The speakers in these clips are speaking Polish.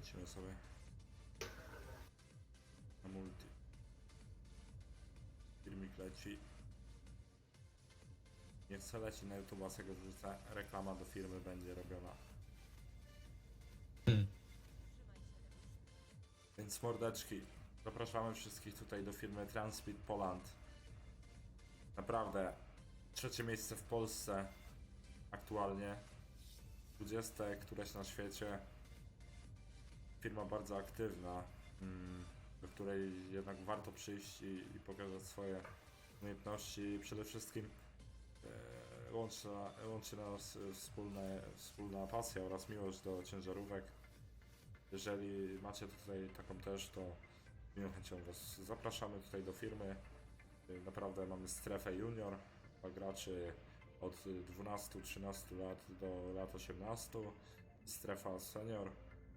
lecimy sobie. Na multi. Filmik leci. Nie chcę leci na YouTube, a sobie wrzucę. Reklama do firmy będzie robiona. Hmm. Więc mordeczki, zapraszamy wszystkich tutaj do firmy Transpeed Poland. Naprawdę, trzecie miejsce w Polsce aktualnie. 20 któreś na świecie. Firma bardzo aktywna, mm, do której jednak warto przyjść i, i pokazać swoje umiejętności. Przede wszystkim e, łączy, łączy nas e, wspólne, wspólna pasja oraz miłość do ciężarówek. Jeżeli macie tutaj taką też, to miłą chęcią Was zapraszamy tutaj do firmy. Y, Naprawdę mamy strefę junior dla graczy od 12-13 lat do lat 18. Strefa senior,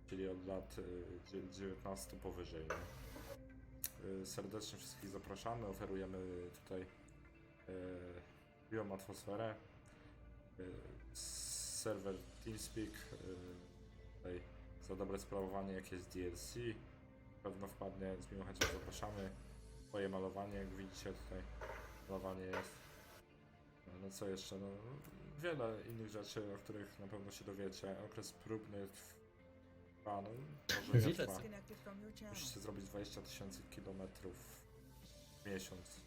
czyli od lat y, dzie- 19 powyżej. nie? Y, Serdecznie wszystkich zapraszamy. Oferujemy tutaj y, miłą atmosferę. Y, Serwer TeamSpeak. y, Tutaj za dobre sprawowanie jakieś DLC. Pewno wpadnie, z miłą chęcią zapraszamy. Twoje malowanie, jak widzicie tutaj, malowanie jest. No, No co jeszcze? No, wiele innych rzeczy, o których na pewno się dowiecie. Okres próbny no, może zrobić 20 tysięcy kilometrów w miesiąc.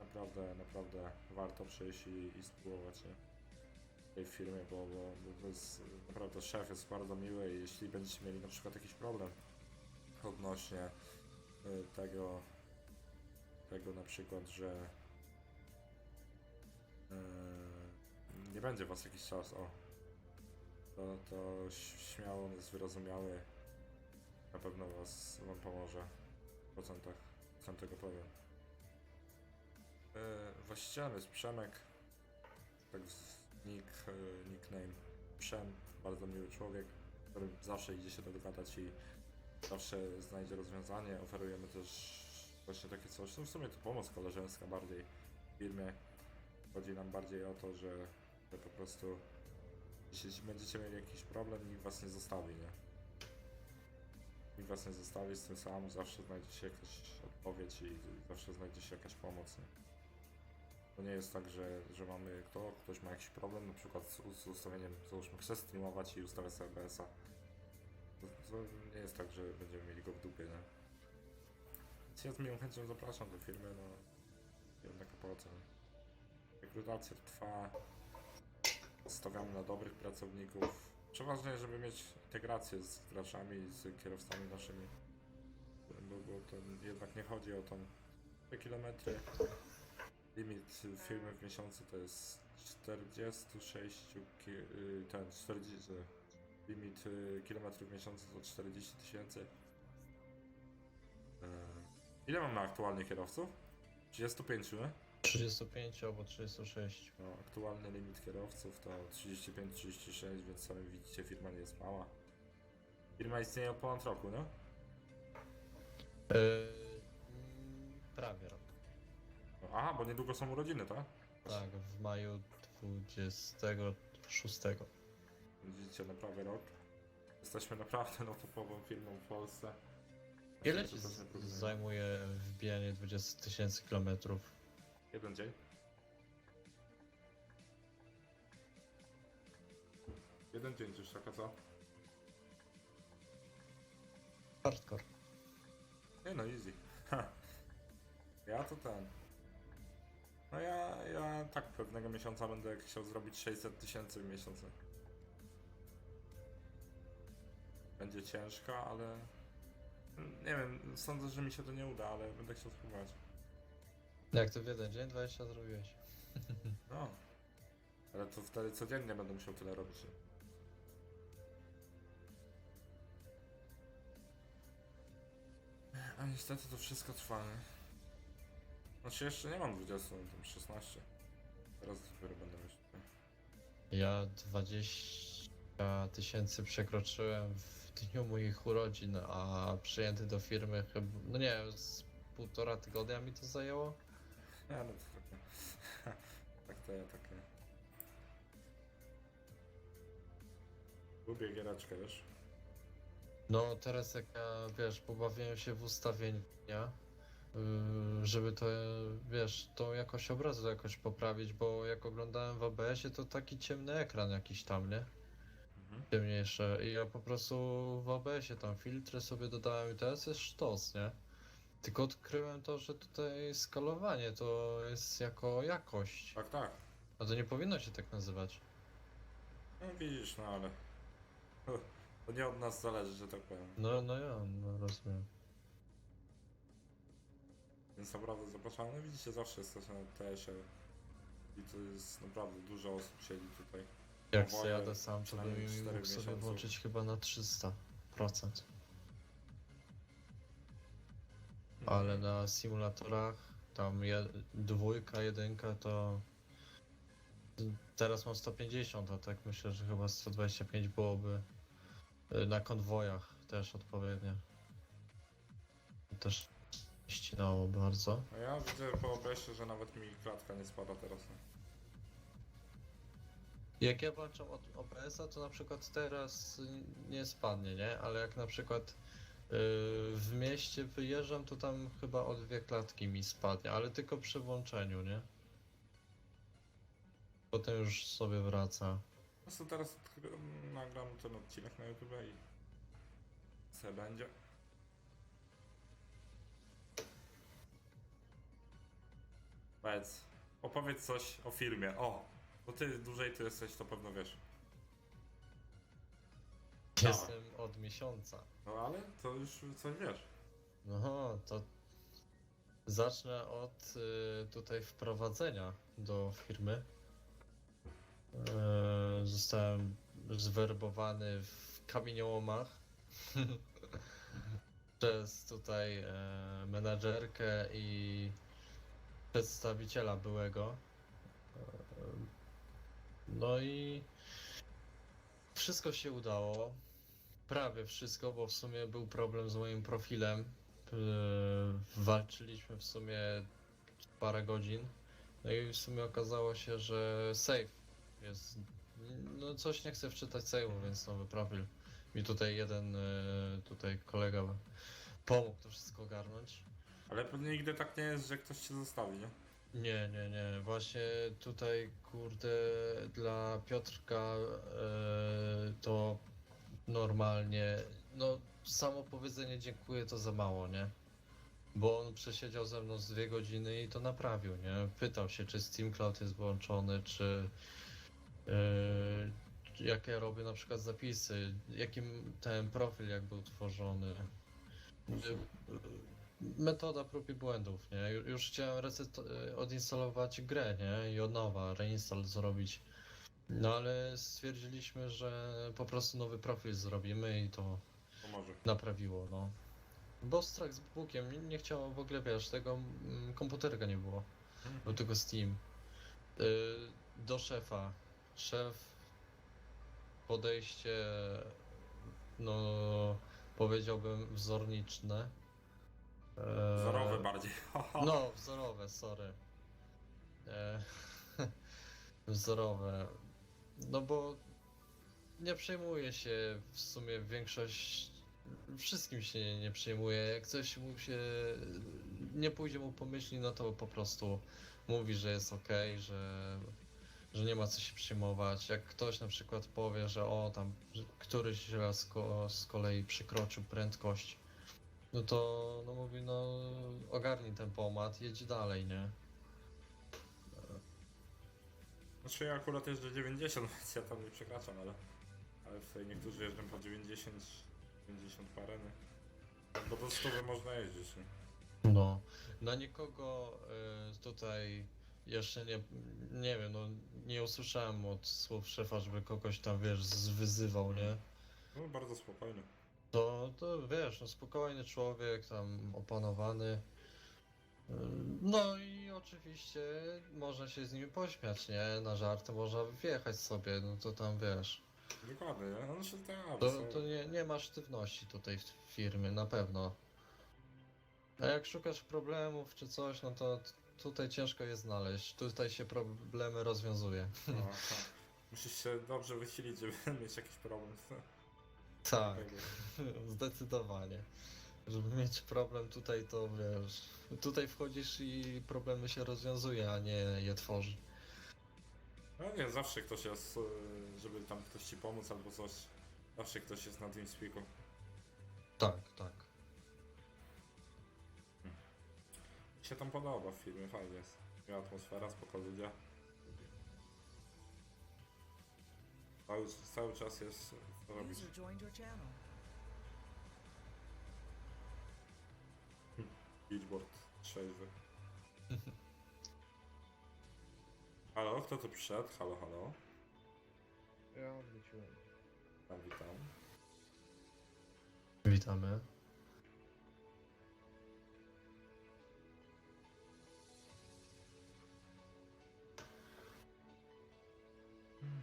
Naprawdę, naprawdę warto przyjść i, i spróbować nie? w tej firmie, bo, bo, bo to jest naprawdę szef jest bardzo miły i jeśli będziecie mieli na przykład jakiś problem odnośnie y, tego, tego na przykład, że y, nie będzie was jakiś czas, o, to, to śmiało on jest wyrozumiały na pewno was, wam pomoże w procentach, jestem tego pewien. Yy, właścicielem jest Przemek, tak nick, yy, nickname Przem, bardzo miły człowiek, który zawsze idzie się dogadać i zawsze znajdzie rozwiązanie. Oferujemy też właśnie takie coś, no w sumie to pomoc koleżeńska bardziej w firmie. Chodzi nam bardziej o to, że, że po prostu jeśli będziecie mieli jakiś problem, nikt was nie zostawi, nie? Nikt was nie zostawi tym samym, zawsze znajdzie się jakaś odpowiedź i zawsze znajdzie się jakaś pomoc. Nie? To nie jest tak, że, że mamy kto, ktoś ma jakiś problem, na przykład z, z ustawieniem, załóżmy, chce streamować i ustawia sobie OBS-a. To, to nie jest tak, że będziemy mieli go w dupie, nie? Więc ja z miłą chęcią zapraszam do firmy, no jednak opłacę. Rekrutacja trwa, stawiamy na dobrych pracowników. Przeważnie, żeby mieć integrację z graczami, z kierowcami naszymi. Bo, bo to jednak nie chodzi o tą te kilometry. Limit firmy w miesiącu to jest 46 ki- y, ten 40 limit y, kilometrów w miesiącu to 40 tysięcy. E, Ile mamy aktualnie kierowców? 35, nie? 35 albo 36. No, aktualny limit kierowców to 35-36, więc sami widzicie, firma nie jest mała. Firma istnieje od ponad roku, no? Yy, mm, prawie rok. No, Aha, bo niedługo są urodziny, tak? Tak, w maju 26. Widzicie, na prawie rok. Jesteśmy naprawdę no, topową firmą w Polsce. Ile ci z- zajmuje wbijanie 20 tysięcy kilometrów? Jeden dzień. Jeden dzień, coś taka co? Hardcore. Nie no, easy. Ha. Ja to ten. No ja, ja tak pewnego miesiąca będę chciał zrobić 600 tysięcy w miesiącu. Będzie ciężko, ale... Nie wiem, sądzę, że mi się to nie uda, ale będę chciał spróbować. Jak to w jeden dzień 20 zrobiłeś? No. Ale to wtedy codziennie będę musiał tyle robić. A niestety to wszystko trwa, nie? Znaczy jeszcze nie mam 20, mam tam 16. Teraz dopiero będę mieć. Ja 20 tysięcy przekroczyłem w dniu moich urodzin, a przyjęty do firmy chyba, no nie wiem, z półtora tygodnia mi to zajęło. No to takie... tak to ja takie... Lubię giereczkę, wiesz? No teraz jak ja, wiesz, pobawiłem się w ustawienia, yy, żeby to, wiesz, tą jakość obrazu jakoś poprawić, bo jak oglądałem w ABS-ie, to taki ciemny ekran jakiś tam, nie? Mhm. Ciemniejsze. I ja po prostu w ABS-ie tam filtry sobie dodałem i teraz jest sztos, nie? Tylko odkryłem to, że tutaj skalowanie to jest jako jakość. Tak, tak. A to nie powinno się tak nazywać. No widzisz, no ale... To nie od nas zależy, że tak powiem. No, no ja, no rozumiem. Więc naprawdę zapraszamy. No widzicie, zawsze jesteśmy na TS-ie. I to jest naprawdę dużo osób siedzi tutaj. Jak se jadę sam, to bym mógł sobie włączyć chyba na 300%. Ale na symulatorach tam je, dwójka, jedynka to teraz mam 150, a tak myślę, że chyba 125 byłoby y, na konwojach też odpowiednio. Też ścinało bardzo. A ja widzę po OBS-ie, że nawet mi klatka nie spada teraz. Jak ja włączam od OBS-a, to na przykład teraz nie spadnie, nie? Ale jak na przykład w mieście wyjeżdżam, to tam chyba o dwie klatki mi spadnie, ale tylko przy włączeniu, nie? Potem już sobie wraca. Prostu teraz odkry- nagram ten odcinek na YouTube i co będzie. Powiedz, opowiedz coś o filmie. O, bo ty dłużej tu jesteś, to pewno wiesz. No. Jestem od miesiąca. No ale to już coś wiesz. No to zacznę od y, tutaj wprowadzenia do firmy. E, zostałem zwerbowany w kamieniołomach przez tutaj e, menadżerkę i przedstawiciela byłego. E, no i wszystko się udało. Prawie wszystko, bo w sumie był problem z moim profilem. Yy, Walczyliśmy w sumie parę godzin. No i w sumie okazało się, że save jest. No coś nie chcę wczytać save'u, więc nowy profil. Mi tutaj jeden yy, tutaj kolega pomógł to wszystko ogarnąć. Ale pewnie nigdy tak nie jest, że ktoś cię zostawi, nie? Nie, nie, nie. Właśnie tutaj, kurde, dla Piotrka e, to normalnie, no samo powiedzenie dziękuję to za mało, nie? Bo on przesiedział ze mną z dwie godziny i to naprawił, nie? Pytał się, czy Steam Cloud jest włączony, czy e, jak ja robię na przykład zapisy, jakim ten profil jak był tworzony. Metoda prób i błędów, nie? Ju- Już chciałem e, odinstalować grę, nie? I od nowa, reinstall zrobić. No ale stwierdziliśmy, że po prostu nowy profil zrobimy i to Pomoże. naprawiło, no. Bo strach z bukiem, nie, nie chciało w ogóle, wiesz, tego mm, komputerka nie było, był tylko Steam. Y, do szefa. Szef, podejście, no, powiedziałbym wzorniczne. E, Wzorowy bardziej. no, wzorowe, sorry. E, wzorowe. No bo nie przejmuje się w sumie większość. Wszystkim się nie, nie przejmuje. Jak coś mu się nie pójdzie mu po myśli, no to po prostu mówi, że jest ok, że, że nie ma co się przejmować. Jak ktoś na przykład powie, że o tam któryś raz ko, z kolei przekroczył prędkość, no to no mówi, no ogarnij ten pomat, jedź dalej, nie? Znaczy ja akurat jeżdżę 90, więc ja tam nie przekraczam, ale... Ale tutaj niektórzy jeżdżą po 90, 50 parę, nie? Bo do 100 można jeździć, nie? No, na nikogo y, tutaj jeszcze nie, nie wiem, no nie usłyszałem od słów szefa, żeby kogoś tam, wiesz, zwyzywał, nie? No bardzo spokojnie. To, to wiesz, no spokojny człowiek, tam opanowany. No i oczywiście można się z nimi pośmiać, nie? Na żarty można wjechać sobie, no to tam wiesz. Dokładnie, nie? No znaczy tak, To, to nie, nie ma sztywności tutaj w firmy, na pewno. A jak szukasz problemów czy coś, no to t- tutaj ciężko je znaleźć. Tutaj się problemy rozwiązuje. No, tak. Musisz się dobrze wysilić, żeby mieć jakiś problem. Tak, zdecydowanie. Żeby mieć problem tutaj, to wiesz, tutaj wchodzisz i problemy się rozwiązuje, a nie je tworzy. No nie, zawsze ktoś jest, y, żeby tam ktoś ci pomóc albo coś. Zawsze ktoś jest na TeamSpeaku. Tak, tak. Mi się tam podoba w filmie, fajnie jest. Miała atmosfera, spoko ludzie. Cały, cały czas jest co robić. User joined your channel. Billboard trzeźwy. Halo, kto tu przyszedł? Halo, halo. Ja wróciłem. Tam witam. Witamy.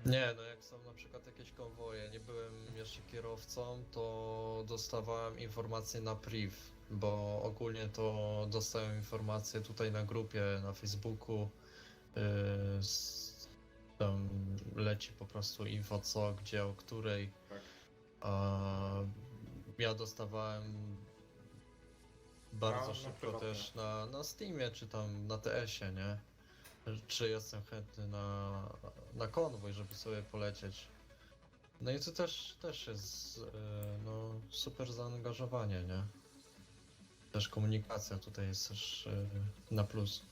Nie, no jak są na przykład jakieś konwoje, nie byłem jeszcze kierowcą, to dostawałem informacje na priv, bo ogólnie to dostałem informacje tutaj na grupie, na Facebooku, yy, z, tam leci po prostu info co, gdzie, o której. Tak. A ja dostawałem bardzo na szybko prywatne. też na, na Steamie czy tam na TS-ie, nie? Czy jestem chętny na, na konwój, żeby sobie polecieć. No i to też, też jest e, no, super zaangażowanie, nie? Też komunikacja tutaj jest też e, na plus.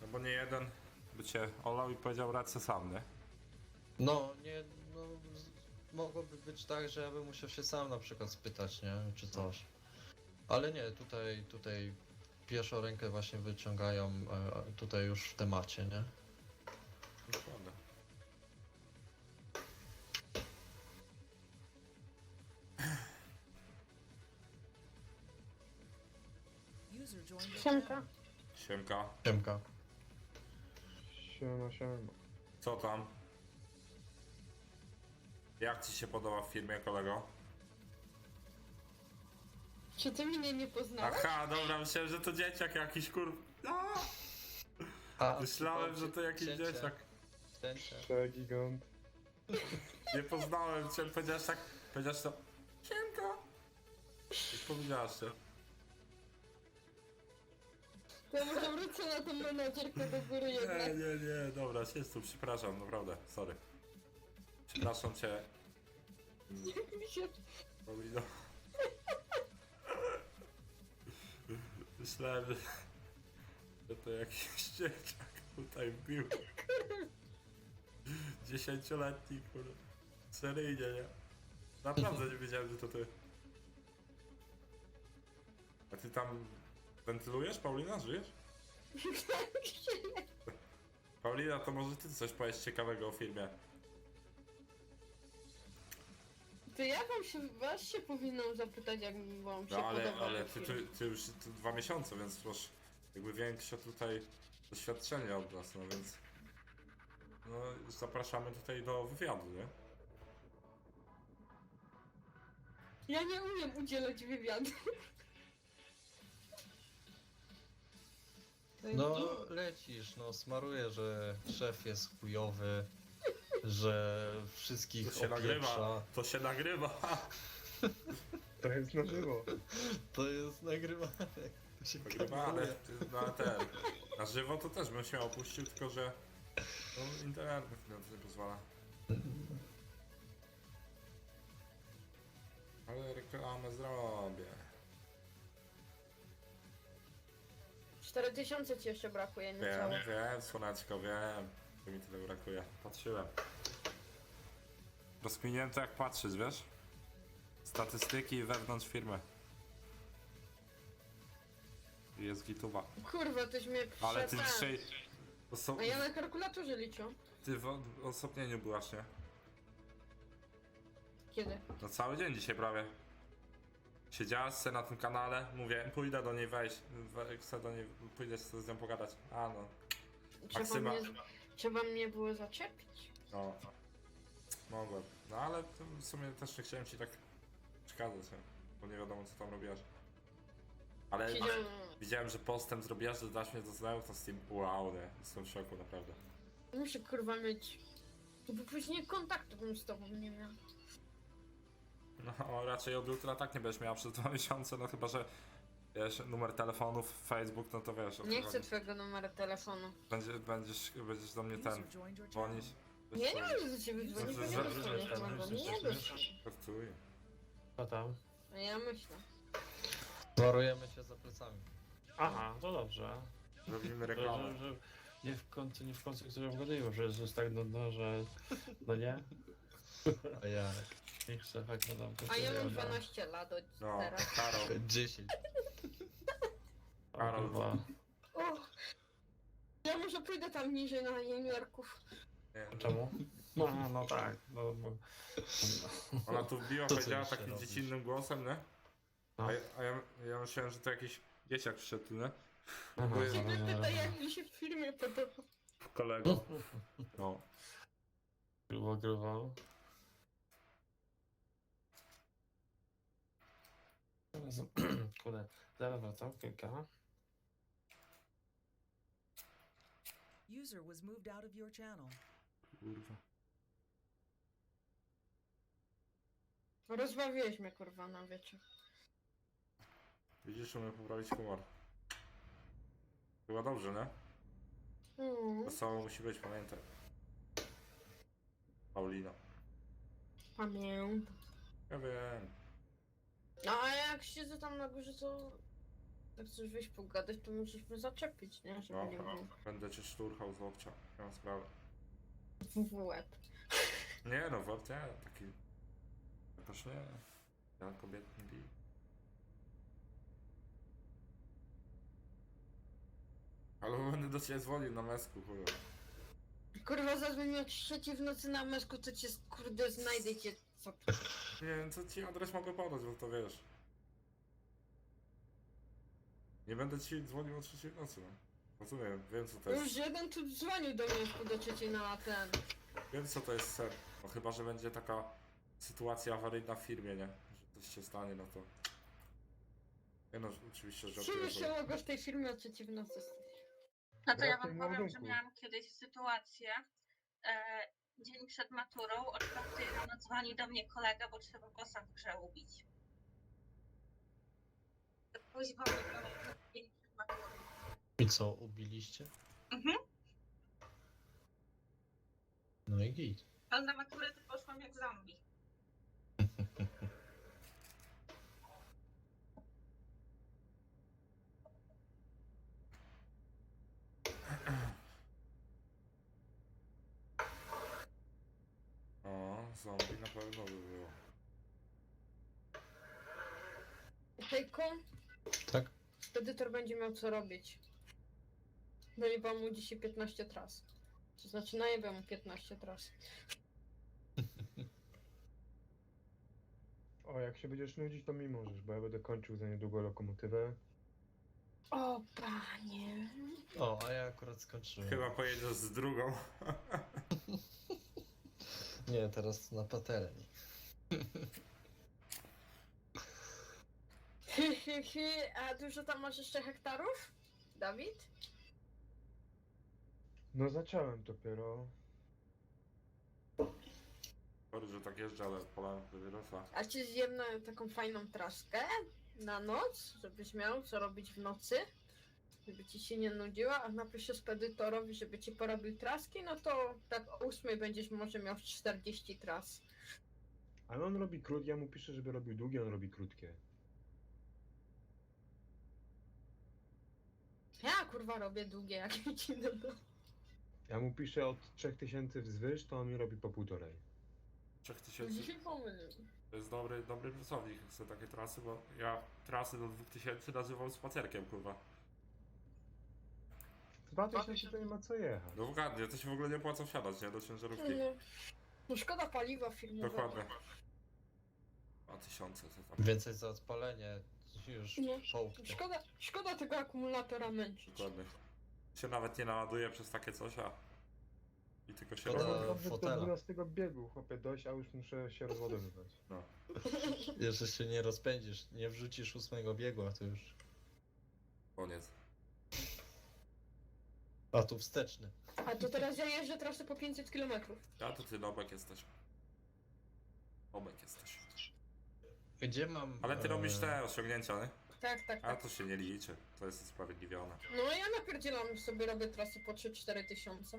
No bo nie jeden by cię olał i powiedział rację sam, nie? No, nie, no, z- mogłoby być tak, że ja bym musiał się sam na przykład spytać, nie, czy coś. Ale nie, tutaj, tutaj pierwszą rękę właśnie wyciągają e, tutaj już w temacie, nie? Dokładnie. Siemka. Siemka. Siemka. Siema, siema. Co tam? Jak ci się podoba w filmie, kolego? Czy ty mnie nie poznałeś? Aha, dobra, myślałem, że to dzieciak jakiś, kur... A, A, myślałem, że to jakiś dzieciak. Cięcie. Przegigant. Nie poznałem cię, powiedziałeś tak, powiedziałeś to... Siemka. I powiedziałaś się. To może wrócę na tą menadżerkę do góry Nie, jednak. nie, nie, dobra, siedź tu, przepraszam, naprawdę, sorry. Przepraszam cię, Mi się... Paulino. Myślałem, że, to jakiś dzieciak tutaj wbił. Dziesięcioletni, kurde. Seryjnie, nie? Naprawdę nie wiedziałem, że to ty. A ty tam wentylujesz, Paulina? Żyjesz? Paulina, to może ty coś powiesz ciekawego o filmie. To ja wam się, was się powinnam zapytać, jak wam się No ale, podoba ale ty, ty, ty już ty dwa miesiące, więc masz jakby większe tutaj doświadczenie od nas, no więc no zapraszamy tutaj do wywiadu, nie? Ja nie umiem udzielać wywiadu. No lecisz, no smaruję, że szef jest chujowy, że wszystkich To się nagrywa, opieprza. to się nagrywa. To jest na żywo. To jest nagrywane. To się Nagrywane, na ten, na żywo to też bym się opuścił, tylko że no, internet na to nie pozwala. Ale reklamę zrobię. 4000 ci jeszcze brakuje, Wiem, niecałe. wiem, słoneczko, wiem. To mi tyle brakuje. Patrzyłem. Rozkminiłem to jak patrzeć, wiesz? Statystyki wewnątrz firmy. I Jest gituwa. Kurwa, tyś mnie Ale ty przetarł. dzisiaj... Oso... A ja na kalkulatorze liczę. Ty w osobnieniu byłaś, nie? Kiedy? No cały dzień dzisiaj prawie. Siedziałaś se na tym kanale, mówię, pójdę do niej wejść, we- chcę do niej, pójdę z nią pogadać. A no, Trzeba Maksyma. mnie, trzeba mnie było zaczepić. no. Mogłem. No ale to w sumie też nie chciałem ci tak przekazać, nie? bo nie wiadomo co tam robiłaś. Ale Siedziałem... widziałem, że postęp zrobiłaś, że dasz mnie do znajomych, to z tym wow, nie? Jestem w szoku, naprawdę. Muszę kurwa mieć Bo później kontaktu bym z tobą nie miał. No, raczej od jutra tak nie będziesz miała przez dwa miesiące, no chyba, że wiesz, numer telefonów, Facebook, no to wiesz, Nie chcę twojego numeru telefonu. Będzie, będziesz, będziesz do mnie ten dzwonić. Ja nie mogę do ciebie dzwonić, bo nie Znaczy, dostaniesz że- numeru. że- Nie. Żartuję. Co tam? A ja myślę. Warujemy się za plecami. Aha, to dobrze. Robimy reklamę. że, że nie w końcu, nie w końcu ktoś obgaduje, że jest tak nudno, że... No nie? A jak? Niech chodź na dam A ja mam 12 lat od No, teraz. Karol. 10. Karol. O, ja może pójdę tam niżej na juniorków. Nie, Czemu? No, no tak. No, no. Ona tu wbiła, To co powiedziała jeszcze takim robisz? dziecinnym głosem, nie? No. A, ja, a ja, ja myślałem, że to jakiś dzieciak przyszedł nie? Aha, Bo jest- Ciebie zaraz, pyta, jak mi się w filmie podoba. Kolego. No. Grubo, grubo. Zaraz, kurde, zaraz wracam, kilka. User was moved out of your channel. Kurwa. Rozbawiłeś mnie kurwa na wieczór. Widzisz, umiem poprawić humor. Chyba dobrze, nie? Mm, Wesoło musi być, pamiętaj. Paulina. pamiętam. Ja wiem. No a jak siedzę tam na górze, to jak chcesz wyjść pogadać, to musisz mnie zaczepić, nie? Żeby nie było będę cię szturchał z łokcia. Nie mam sprawy. w łeb. Nie no, wort nie, taki... Jakoś nie. Ja kobiet nie biję. Ale będę do ciebie dzwonił na mesku, kurwa. Kurwa, zadzwonił o trzeciej w nocy na mesku, to cię kurde znajdę cię. Co? Nie wiem, co ci adres mogę podać, bo to wiesz. Nie będę ci dzwonił o trzeciej w nocy, no. Rozumiem, wiem co to Już jest. jeden tu dzwonił do mnie do trzeciej na ten. Wiem co to jest ser. No chyba, że będzie taka sytuacja awaryjna w firmie, nie? Że coś się stanie, no to... Nie no, oczywiście, że... Czym się mogło w tej firmie o trzeciej w nocy stać? No to ja wam powiem, że miałam kiedyś sytuację. E, dzień przed maturą, o czwartej rano dzwoni do mnie kolega, bo trzeba kosa w grze ubić. Przed maturą. I co, ubiliście? Mhm. No i git. Ale na maturę to poszłam jak zombie. O, zombie na pewno by było. Hejko, Tak? edytor będzie miał co robić. Najebam mu dzisiaj 15 tras. To znaczy najebam mu 15 tras. O, jak się będziesz nudzić, to mi możesz, bo ja będę kończył za niedługo lokomotywę. O panie. O, a ja akurat skończyłem. Chyba pojedziesz z drugą. Nie, teraz na patelni. Hy, hy, hy. A dużo tam masz jeszcze hektarów? Dawid? No zacząłem dopiero. Sorry, że tak jeżdżę, ale pola wyrosła. A ci zjem taką fajną traskę na noc, żebyś miał co robić w nocy, żeby ci się nie nudziła, a napiszę spedytorowi, żeby ci porobił traski, no to tak o 8 będziesz może miał 40 tras. Ale on robi krótkie, ja mu piszę, żeby robił długie, on robi krótkie. Kurwa robię długie, jak mi ci doda. Ja mu piszę od 3000 wzwyż, to on mi robi po półtorej. 3000 Dzisiaj pomylił. to jest dobry, dobry pracownik, chce takie trasy, bo ja trasy do 2000 nazywam spacerkiem, kurwa. 2000 to nie ma co jechać. No ładnie, to się w ogóle nie opłaca wsiadać, nie? Do ciężarówki. No, no szkoda paliwa firmowego. Dokładnie. 2000 to tam. Więcej za odpalenie już Nie. połknie. Szkoda, szkoda tego akumulatora męczyć. Dokładnie. Się nawet nie naładuje przez takie coś, a... I tylko się Szkoda- rozładuje. Dobrze do fotela. 12 biegu, chłopie, dojść, a już muszę się rozładowywać. No. Jeszcze się nie rozpędzisz, nie wrzucisz ósmego biegu, a to już... Koniec. A tu wsteczny. A to teraz ja jeżdżę trasę po 500 km. Ja to ty Nobek jesteś. Nobek jesteś. Gdzie mam. Ale ty e, robisz te osiągnięcia, nie? Tak, tak, A tak. to się nie liczy. To jest usprawiedliwione. No ja napierdzielam sobie, robię trasy po 3-4 tysiące.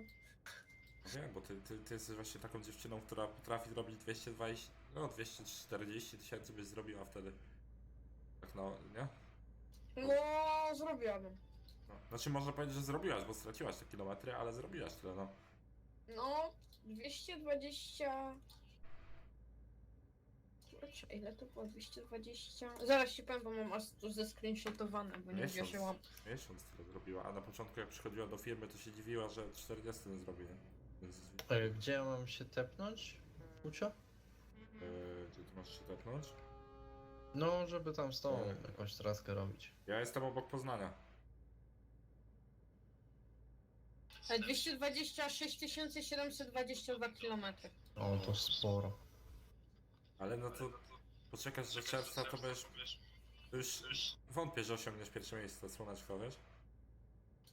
Wiem, bo ty, ty, ty jesteś właśnie taką dziewczyną, która potrafi robić 220, no 240 tysięcy byś zrobiła wtedy. Tak no, nie? No, zrobiłabym. No. Znaczy można powiedzieć, że zrobiłaś, bo straciłaś te kilometry, ale zrobiłaś tyle, no. No, 220... Kurczę, ile to było? 220... Zaraz ci powiem, bo mam aż tu zescreenshotowane, bo nie Miesiąc. wzięłam. Miesiąc tyle zrobiła, a na początku jak przychodziła do firmy, to się dziwiła, że 40 nie zrobi, nie? Więc, e, Gdzie ja mam się tepnąć? Ucio? yy, ty tu masz się tepnąć? No, żeby tam z tą E. jakąś traskę robić. Ja jestem obok Poznania. E, 226 722 km. O, to sporo. Ale no to poczekasz do czerwca, to będziesz... Już wątpię, że osiągniesz pierwsze miejsce, słoneczko, wiesz?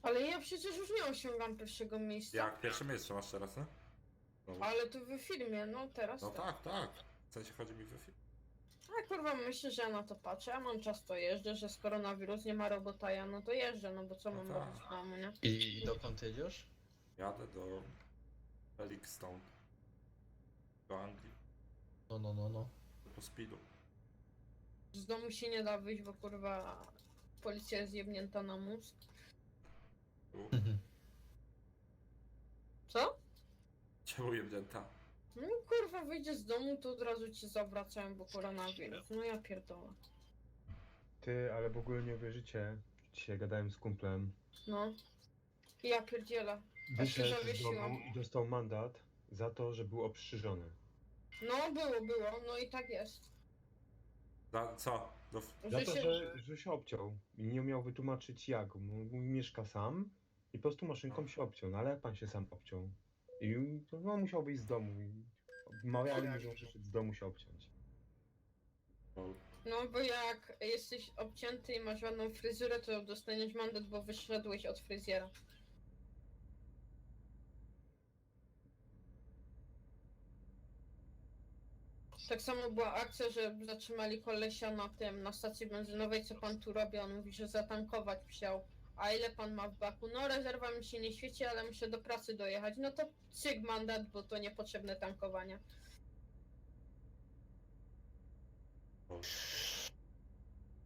Ale ja przecież już nie osiągam pierwszego miejsca. Jak pierwsze miejsce masz teraz, nie? No, Ale to w filmie, no teraz no tak. tak, tak. W sensie chodzi mi we film. A kurwa, myślę, że ja na to patrzę. Ja mam czas, to jeżdżę, że z koronawirus nie ma robota, ja no to jeżdżę, no bo co No mam tak. robić w domu, nie? I, i dokąd jedziesz? Jadę do Felixstown. Do Anglii. No, no, no, no. Po speedu. Z domu się nie da wyjść, bo kurwa policja jest jebnięta na mózg. Tu. Co? Czemu jebnięta? No kurwa, wyjdziesz z domu, to od razu cię zawracają, bo koronawirus. No ja pierdolę. Ty, ale w ogóle nie uwierzycie. Dzisiaj gadałem z kumplem. No. I ja pierdzielę. Się Wyszedł z zawiesiłam. domu i dostał mandat za to, że był oprzyżony. No było, było, no i tak jest. Za co? Do... Za Że to, się... że, że się obciął i nie umiał wytłumaczyć jak. Mówi, mieszka sam i po prostu maszynką się obciął. No ale jak pan się sam obciął? I to, no, musiał wyjść z domu. I mu, że muszę z domu się obciąć. No bo jak jesteś obcięty i masz ładną fryzurę, to dostaniesz mandat, bo wyszedłeś od fryzjera. Tak samo była akcja, że zatrzymali kolesia na tym, na stacji benzynowej, co pan tu robi, on mówi, że zatankować wsiał. A ile pan ma w baku? No rezerwa mi się nie świeci, ale muszę do pracy dojechać. No to cyk mandat, bo to niepotrzebne tankowanie.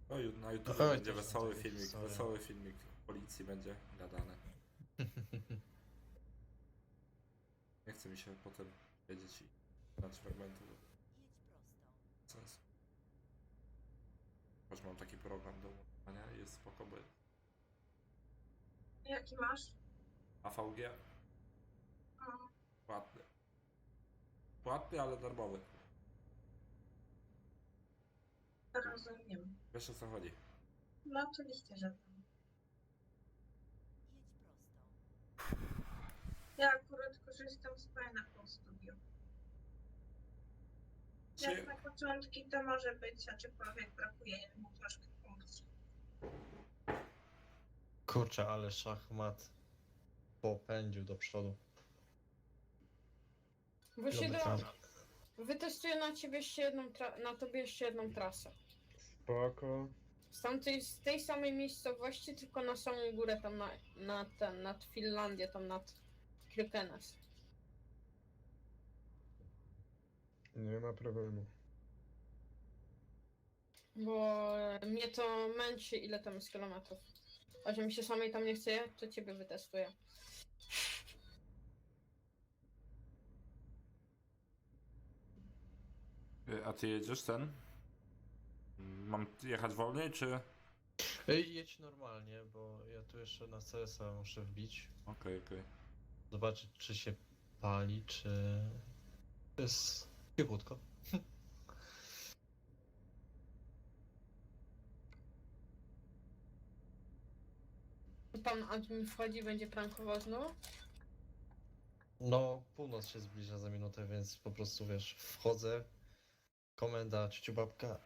No i na YouTube Oj, będzie są wesoły takie filmik, historie. wesoły filmik policji będzie gadane. Nie chce mi się potem wiedzieć i znać fragmentu. Sens. Choć mam taki program do używania i jest spoko, bo Jaki masz? AVG Mm, płatny. Płatny, ale darmowy. Rozumiem. Wiesz o co chodzi. No oczywiście, że tak. Ja akurat korzystam z Pineapple Studio. Jak Czy... na początki to może być, aczkolwiek brakuje mu troszkę funkcji. Kurczę, ale szachmat popędził do przodu. Dobry da, tam. Wytestuję na ciebie jeszcze jedną tra- na tobie jeszcze jedną trasę. Spoko. Z tamtej, z tej samej miejscowości, tylko na samą górę tam na, na ten, nad Finlandię, tam nad Kirkenes. Nie ma problemu. Bo mnie to męczy ile tam jest kilometrów. A że mi się samej tam nie chce, to ciebie wytestuję. Y, A ty jedziesz ten? Mam jechać wolniej, czy... Ej, jedź normalnie, bo ja tu jeszcze na CS-a muszę wbić. Okej, okej. Zobaczyć, czy się pali, czy jest cichutko. Pan admin wchodzi, będzie prankował znowu? No, północ się zbliża za minutę, więc po prostu wiesz, wchodzę, komenda, ciuciu babka,